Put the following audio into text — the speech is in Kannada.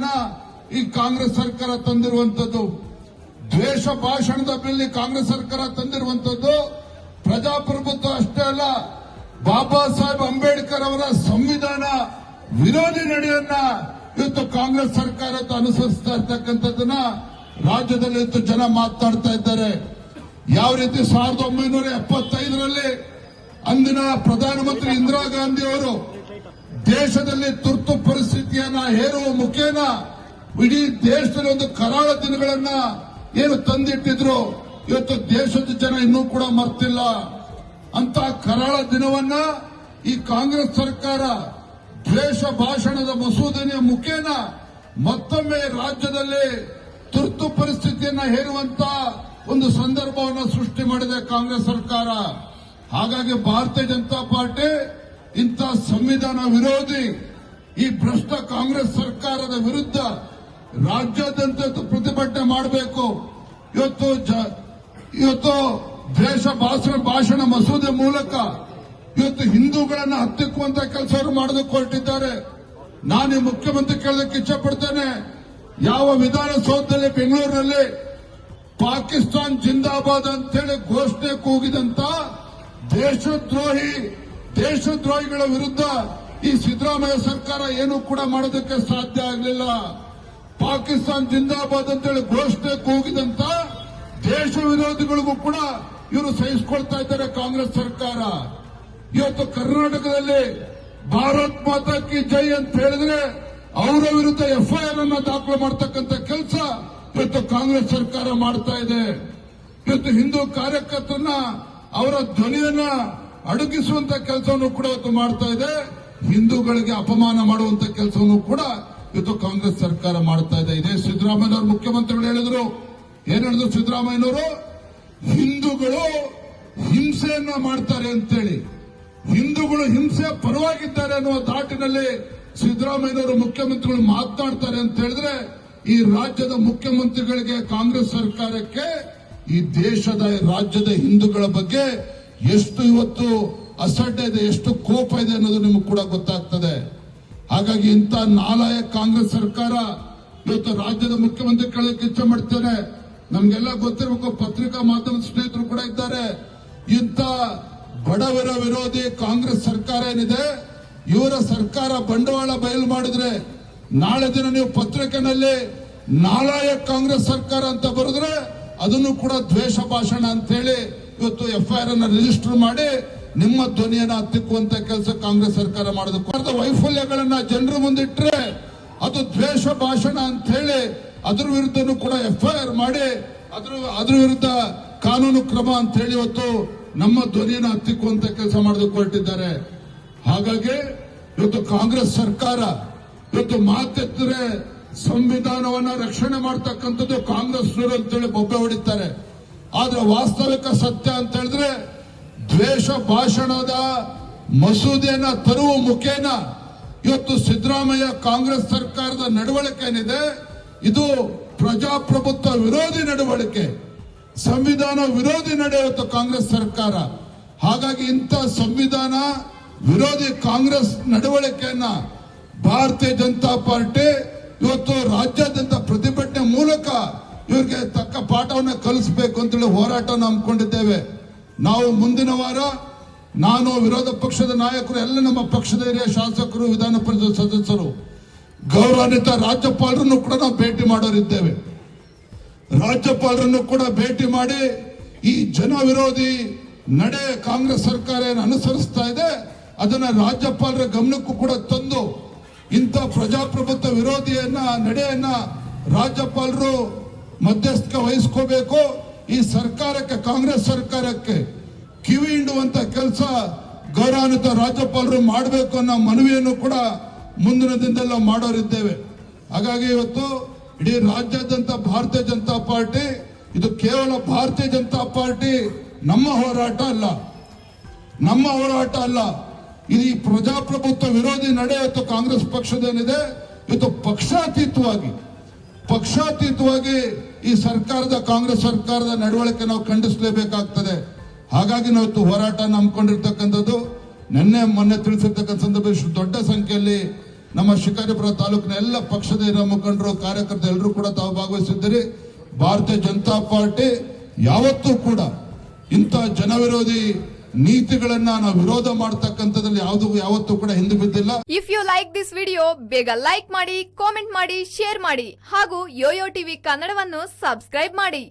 ಮಸೂದೆಯನ್ನ ಈ ಕಾಂಗ್ರೆಸ್ ಸರ್ಕಾರ ತಂದಿರುವಂತದ್ದು, ದ್ವೇಷ ಭಾಷಣದ ಬಿಲ್ ಕಾಂಗ್ರೆಸ್ ಸರ್ಕಾರ ತಂದಿರುವಂತದ್ದು ಪ್ರಜಾಪ್ರಭುತ್ವ ಅಷ್ಟೇ ಅಲ್ಲ, ಬಾಬಾ ಸಾಹೇಬ್ ಅಂಬೇಡ್ಕರ್ ಅವರ ಸಂವಿಧಾನ ವಿರೋಧಿ ನಡೆಯನ್ನ ಇವತ್ತು ಕಾಂಗ್ರೆಸ್ ಸರ್ಕಾರ ಅನುಸರಿಸ್ತಾ ಇರ್ತಕ್ಕಂಥದ್ದನ್ನ ರಾಜ್ಯದಲ್ಲಿ ಇವತ್ತು ಜನ ಮಾತಾಡ್ತಾ ಇದ್ದಾರೆ. ಯಾವ ರೀತಿ ಸಾವಿರದ ಒಂಬೈನೂರ ಎಪ್ಪತ್ತೈದರಲ್ಲಿ ಅಂದಿನ ಪ್ರಧಾನಮಂತ್ರಿ ಇಂದಿರಾ ಗಾಂಧಿ ಅವರು ದೇಶದಲ್ಲಿ ತುರ್ತು ಪರಿಸ್ಥಿತಿಯನ್ನ ಹೇರುವ ಮುಖೇನ ಇಡೀ ದೇಶದಲ್ಲಿ ಒಂದು ಕರಾಳ ದಿನಗಳನ್ನ ಏನು ತಂದಿಟ್ಟಿದ್ರು, ಇವತ್ತು ದೇಶದ ಜನ ಇನ್ನೂ ಕೂಡ ಮರ್ತಿಲ್ಲ. ಅಂತ ಕರಾಳ ದಿನವನ್ನ ಈ ಕಾಂಗ್ರೆಸ್ ಸರ್ಕಾರ ದ್ವೇಷ ಭಾಷಣದ ಮಸೂದನೆಯ ಮುಖೇನ ಮತ್ತೊಮ್ಮೆ ರಾಜ್ಯದಲ್ಲಿ ತುರ್ತು ಪರಿಸ್ಥಿತಿಯನ್ನ ಹೇರುವಂತ ಒಂದು ಸಂದರ್ಭವನ್ನು ಸೃಷ್ಟಿ ಮಾಡಿದೆ ಕಾಂಗ್ರೆಸ್ ಸರ್ಕಾರ. ಹಾಗಾಗಿ ಭಾರತೀಯ ಜನತಾ ಪಾರ್ಟಿ ಇಂಥ ಸಂವಿಧಾನ ವಿರೋಧಿ ಈ ಭ್ರಷ್ಟ ಕಾಂಗ್ರೆಸ್ ಸರ್ಕಾರದ ವಿರುದ್ಧ ರಾಜ್ಯಾದ್ಯಂತ ಪ್ರತಿಭಟನೆ ಮಾಡಬೇಕು. ಇವತ್ತು ಇವತ್ತು ದ್ವೇಷ ಭಾಷಣ ಭಾಷಣ ಮಸೂದೆ ಮೂಲಕ ಇವತ್ತು ಹಿಂದೂಗಳನ್ನು ಹತ್ತಿಕ್ಕುವಂತ ಕೆಲಸವನ್ನು ಮಾಡೋದಕ್ಕೆ ಹೊರಟಿದ್ದಾರೆ. ನಾನು ಮುಖ್ಯಮಂತ್ರಿ ಕೇಳೋದಕ್ಕೆ ಇಚ್ಛಪಡ್ತೇನೆ. ಯಾವ ವಿಧಾನಸೌಧದಲ್ಲಿ, ಬೆಂಗಳೂರಿನಲ್ಲಿ ಪಾಕಿಸ್ತಾನ್ ಜಿಂದಾಬಾದ್ ಅಂತೇಳಿ ಘೋಷಣೆ ಕೂಗಿದಂತ ದೇಶದ್ರೋಹಿ ದೇಶದ್ರೋಹಿಗಳ ವಿರುದ್ಧ ಈ ಸಿದ್ದರಾಮಯ್ಯ ಸರ್ಕಾರ ಏನು ಕೂಡ ಮಾಡೋದಕ್ಕೆ ಸಾಧ್ಯ ಆಗಲಿಲ್ಲ. ಪಾಕಿಸ್ತಾನ್ ಜಿಂದಾಬಾದ್ ಅಂತೇಳಿ ಘೋಷಣೆ ಕೂಗಿದಂತ ದೇಶ ವಿರೋಧಿಗಳಿಗೂ ಕೂಡ ಇವರು ಸಹಿಸಿಕೊಳ್ತಾ ಇದ್ದಾರೆ ಕಾಂಗ್ರೆಸ್ ಸರ್ಕಾರ. ಇವತ್ತು ಕರ್ನಾಟಕದಲ್ಲಿ ಭಾರತ್ ಮಾತಾ ಕಿ ಜೈ ಅಂತ ಹೇಳಿದ್ರೆ ಅವರ ವಿರುದ್ಧ ಎಫ್ಐಆರ್ ಅನ್ನ ದಾಖಲು ಮಾಡತಕ್ಕಂತ ಕೆಲಸ ಇವತ್ತು ಕಾಂಗ್ರೆಸ್ ಸರ್ಕಾರ ಮಾಡ್ತಾ ಇದೆ. ಇವತ್ತು ಹಿಂದೂ ಕಾರ್ಯಕರ್ತರನ್ನ ಅವರ ಧ್ವನಿಯನ್ನ ಅಡಗಿಸುವಂತ ಕೆಲಸವನ್ನು ಕೂಡ ಇವತ್ತು ಮಾಡ್ತಾ ಇದೆ. ಹಿಂದೂಗಳಿಗೆ ಅಪಮಾನ ಮಾಡುವಂತ ಕೆಲಸವನ್ನು ಕೂಡ ಇವತ್ತು ಕಾಂಗ್ರೆಸ್ ಸರ್ಕಾರ ಮಾಡ್ತಾ ಇದೆ. ಇದೇ ಸಿದ್ದರಾಮಯ್ಯನವರು ಮುಖ್ಯಮಂತ್ರಿಗಳು ಹೇಳಿದ್ರು. ಏನ್ ಹೇಳಿದ್ರು ಸಿದ್ದರಾಮಯ್ಯನವರು? ಹಿಂದೂಗಳು ಹಿಂಸೆಯನ್ನ ಮಾಡ್ತಾರೆ ಅಂತೇಳಿ. ಹಿಂದೂಗಳು ಹಿಂಸೆ ಪರವಾಗಿದ್ದಾರೆ ಅನ್ನುವ ದಾಟಿನಲ್ಲಿ ಸಿದ್ದರಾಮಯ್ಯನವರು ಮುಖ್ಯಮಂತ್ರಿಗಳು ಮಾತನಾಡ್ತಾರೆ ಅಂತ ಹೇಳಿದ್ರೆ ಈ ರಾಜ್ಯದ ಮುಖ್ಯಮಂತ್ರಿಗಳಿಗೆ ಕಾಂಗ್ರೆಸ್ ಸರ್ಕಾರಕ್ಕೆ, ಈ ದೇಶದ ರಾಜ್ಯದ ಹಿಂದೂಗಳ ಬಗ್ಗೆ ಎಷ್ಟು ಇವತ್ತು ಅಸಡ್ಡೆ ಇದೆ, ಎಷ್ಟು ಕೋಪ ಇದೆ ಅನ್ನೋದು ನಿಮಗೆ ಕೂಡ ಗೊತ್ತಾಗ್ತದೆ. ಹಾಗಾಗಿ ಇಂಥ ನಾಲಾಯ ಕಾಂಗ್ರೆಸ್ ಸರ್ಕಾರ ಇವತ್ತು ರಾಜ್ಯದ ಮುಖ್ಯಮಂತ್ರಿ ಕೇಳಕ್ಕೆ ಇಚ್ಛೆ ಮಾಡ್ತೇನೆ. ನಮ್ಗೆಲ್ಲ ಗೊತ್ತಿರಬೇಕು, ಪತ್ರಿಕಾ ಮಾಧ್ಯಮ ಸ್ನೇಹಿತರು ಕೂಡ ಇದ್ದಾರೆ. ಇಂಥ ಬಡವರ ವಿರೋಧಿ ಕಾಂಗ್ರೆಸ್ ಸರ್ಕಾರ ಏನಿದೆ, ಇವರ ಸರ್ಕಾರ ಬಂಡವಾಳ ಬಯಲು ಮಾಡಿದ್ರೆ ನಾಳೆ ದಿನ ನೀವು ಪತ್ರಿಕೆನಲ್ಲಿ ನಾಲಾಯ ಕಾಂಗ್ರೆಸ್ ಸರ್ಕಾರ ಅಂತ ಬರೆದ್ರೆ ಅದನ್ನು ಕೂಡ ದ್ವೇಷ ಭಾಷಣ ಅಂತ ಎಫ್ ಐ ಆರ್ ಅನ್ನ ರಿಜಿಸ್ಟರ್ ಮಾಡಿ ನಿಮ್ಮ ಧ್ವನಿಯನ್ನ ಹತ್ತಿಕ್ಕುವಂತ ಕೆಲಸ ಕಾಂಗ್ರೆಸ್ ಸರ್ಕಾರ ಮಾಡೋದಕ್ಕೆ ವೈಫಲ್ಯಗಳನ್ನ ಜನರ ಮುಂದಿಟ್ರೆ ಅದು ದ್ವೇಷ ಭಾಷಣ ಅಂತ ಹೇಳಿ ಅದ್ರ ವಿರುದ್ಧನೂ ಕೂಡ ಎಫ್ ಐ ಆರ್ ಮಾಡಿ ಅದ್ರ ಅದ್ರ ವಿರುದ್ಧ ಕಾನೂನು ಕ್ರಮ ಅಂತ ಹೇಳಿ ಇವತ್ತು ನಮ್ಮ ಧ್ವನಿಯನ್ನು ಹತ್ತಿಕ್ಕುವಂತ ಕೆಲಸ ಮಾಡೋದಕ್ಕೆ ಹೊರಟಿದ್ದಾರೆ. ಹಾಗಾಗಿ ಇವತ್ತು ಕಾಂಗ್ರೆಸ್ ಸರ್ಕಾರ ಇವತ್ತು ಮಾತೆತ್ತರೆ ಸಂವಿಧಾನವನ್ನ ರಕ್ಷಣೆ ಮಾಡ್ತಕ್ಕಂಥದ್ದು ಕಾಂಗ್ರೆಸ್ ಅಂತೇಳಿ ಬೊಬ್ಬೆ ಹೊಡಿತಾರೆ. ಆದ್ರೆ ವಾಸ್ತವಿಕ ಸತ್ಯ ಅಂತ ಹೇಳಿದ್ರೆ ದ್ವೇಷ ಭಾಷಣದ ಮಸೂದೆಯನ್ನ ತರುವ ಮುಖೇನ ಇವತ್ತು ಸಿದ್ದರಾಮಯ್ಯ ಕಾಂಗ್ರೆಸ್ ಸರ್ಕಾರದ ನಡವಳಿಕೆ ಏನಿದೆ? ಇದು ಪ್ರಜಾಪ್ರಭುತ್ವ ವಿರೋಧಿ ನಡವಳಿಕೆ, ಸಂವಿಧಾನ ವಿರೋಧಿ ನಡೆಯುತ್ತೆ ಕಾಂಗ್ರೆಸ್ ಸರ್ಕಾರ. ಹಾಗಾಗಿ ಇಂಥ ಸಂವಿಧಾನ ವಿರೋಧಿ ಕಾಂಗ್ರೆಸ್ ನಡವಳಿಕೆಯನ್ನ ಭಾರತೀಯ ಜನತಾ ಪಾರ್ಟಿ ಇವತ್ತು ರಾಜ್ಯಾದ್ಯಂತ ಪ್ರತಿಭಟನೆ ಮೂಲಕ ಇವರಿಗೆ ತಕ್ಕ ಪಾಠವನ್ನು ಕಲಿಸ್ಬೇಕು ಅಂತೇಳಿ ಹೋರಾಟ ಹಮ್ಮಿಕೊಂಡಿದ್ದೇವೆ. ನಾವು ಮುಂದಿನ ವಾರ ನಾನು ವಿರೋಧ ಪಕ್ಷದ ನಾಯಕರು, ಎಲ್ಲ ನಮ್ಮ ಪಕ್ಷದ ಹಿರಿಯ ಶಾಸಕರು, ವಿಧಾನ ಪರಿಷತ್ ಸದಸ್ಯರು, ಗೌರವಾನ್ವಿತ ರಾಜ್ಯಪಾಲರನ್ನು ಕೂಡ ನಾವು ಭೇಟಿ ಮಾಡೋರಿದ್ದೇವೆ. ರಾಜ್ಯಪಾಲರನ್ನು ಕೂಡ ಭೇಟಿ ಮಾಡಿ ಈ ಜನ ವಿರೋಧಿ ನಡೆ ಕಾಂಗ್ರೆಸ್ ಸರ್ಕಾರ ಏನು ಅನುಸರಿಸ್ತಾ ಇದೆ, ಅದನ್ನ ರಾಜ್ಯಪಾಲರ ಗಮನಕ್ಕೂ ಕೂಡ ತಂದು ಇಂಥ ಪ್ರಜಾಪ್ರಭುತ್ವ ವಿರೋಧಿಯನ್ನ, ನಡೆಯನ್ನ ರಾಜ್ಯಪಾಲರು ಮಧ್ಯಸ್ಥಿಕೆ ವಹಿಸ್ಕೋಬೇಕು. ಈ ಸರ್ಕಾರಕ್ಕೆ, ಕಾಂಗ್ರೆಸ್ ಸರ್ಕಾರಕ್ಕೆ ಕಿವಿ ಹಿಂಡುವಂತ ಕೆಲಸ ಗೌರವಾನ್ವಿತ ರಾಜ್ಯಪಾಲರು ಮಾಡಬೇಕು ಅನ್ನೋ ಮನವಿಯನ್ನು ಕೂಡ ಮುಂದಿನ ದಿನದಲ್ಲ ಮಾಡೋರಿದ್ದೇವೆ. ಹಾಗಾಗಿ ಇವತ್ತು ಇಡೀ ರಾಜ್ಯಾದ್ಯಂತ ಭಾರತೀಯ ಜನತಾ ಪಾರ್ಟಿ, ಇದು ಕೇವಲ ಭಾರತೀಯ ಜನತಾ ಪಾರ್ಟಿ ನಮ್ಮ ಹೋರಾಟ ಅಲ್ಲ. ನಮ್ಮ ಹೋರಾಟ ಅಲ್ಲ. ಇದು ಪ್ರಜಾಪ್ರಭುತ್ವ ವಿರೋಧಿ ನಡೆ ಇವತ್ತು ಕಾಂಗ್ರೆಸ್ ಪಕ್ಷದೇನಿದೆ? ಇವತ್ತು ಪಕ್ಷಾತೀತವಾಗಿ ಪಕ್ಷಾತೀತವಾಗಿ ಈ ಸರ್ಕಾರದ ಕಾಂಗ್ರೆಸ್ ಸರ್ಕಾರದ ನಡವಳಿಕೆ ನಾವು ಖಂಡಿಸಲೇಬೇಕಾಗ್ತದೆ. ಹಾಗಾಗಿ ನಾವು ಹೋರಾಟ ನಂಬ್ಕೊಂಡಿರ್ತಕ್ಕಂಥದ್ದು. ನಿನ್ನೆ ಮೊನ್ನೆ ತಿಳಿಸಿರ್ತಕ್ಕಂಥ ಸಂದರ್ಭ ಇಷ್ಟು ದೊಡ್ಡ ಸಂಖ್ಯೆಯಲ್ಲಿ ನಮ್ಮ ಶಿಕಾರಿಪುರ ತಾಲೂಕಿನ ಎಲ್ಲ ಪಕ್ಷದ ಹಿರಿಯ ಮುಖಂಡರು, ಕಾರ್ಯಕರ್ತರು ಎಲ್ಲರೂ ಕೂಡ ತಾವು ಭಾಗವಹಿಸಿದ್ದೀರಿ. ಭಾರತೀಯ ಜನತಾ ಪಾರ್ಟಿ ಯಾವತ್ತೂ ಕೂಡ ಇಂಥ ಜನವಿರೋಧಿ ನೀತಿಗಳನ್ನ ನಾವು ವಿರೋಧ ಮಾಡ್ತಕ್ಕಂಥದ್ರಲ್ಲಿ ಯಾವುದು ಯಾವತ್ತೂ ಕೂಡ ಹಿಂದೆ ಬಿದ್ದಿಲ್ಲ. If you like this video ಬೇಗ ಲೈಕ್ ಮಾಡಿ ಕಾಮೆಂಟ್ ಮಾಡಿ ಶೇರ್ ಮಾಡಿ ಹಾಗೂ ಯೋಯೋ ಟಿವಿ ಕನ್ನಡವನ್ನು ಸಬ್ಸ್ಕ್ರೈಬ್ ಮಾಡಿ.